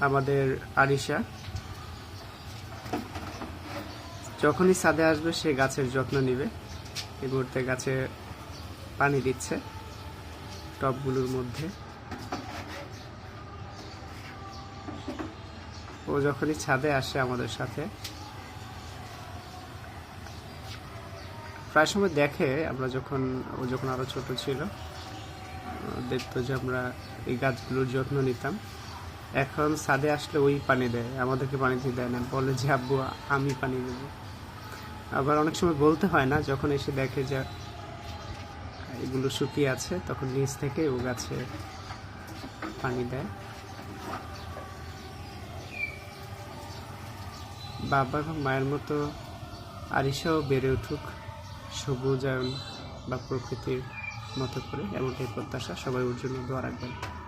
আমাদের আরিশা। যখনই ছাদে আসবে, সে গাছের যত্ন নিবে। এই মুহূর্তে গাছে পানি দিচ্ছে টবগুলোর মধ্যে। ও যখনই ছাদে আসে আমাদের সাথে, প্রায় সময় দেখে আমরা যখন, ও যখন আরও ছোট ছিল, দেখতো যে আমরা এই গাছগুলোর যত্ন নিতাম। এখন ছাদে আসলে ওই পানি দেয়, আমাদেরকে পানি দিয়ে দেয় না। বলে যে, আব্বু, আমি পানি দেবো। আবার অনেক সময় বলতে হয় না, যখন এসে দেখে যে, এগুলো শুকিয়ে আছে, তখন নিচ থেকে ও গাছে পানি দেয়। বাবা এবং মায়ের মতো আরিশাও বেড়ে উঠুক, সবুজায়ন বা প্রকৃতির মতো করে, এমনটাই প্রত্যাশা। সবাই ওর জন্য দোয়া রাখবেন।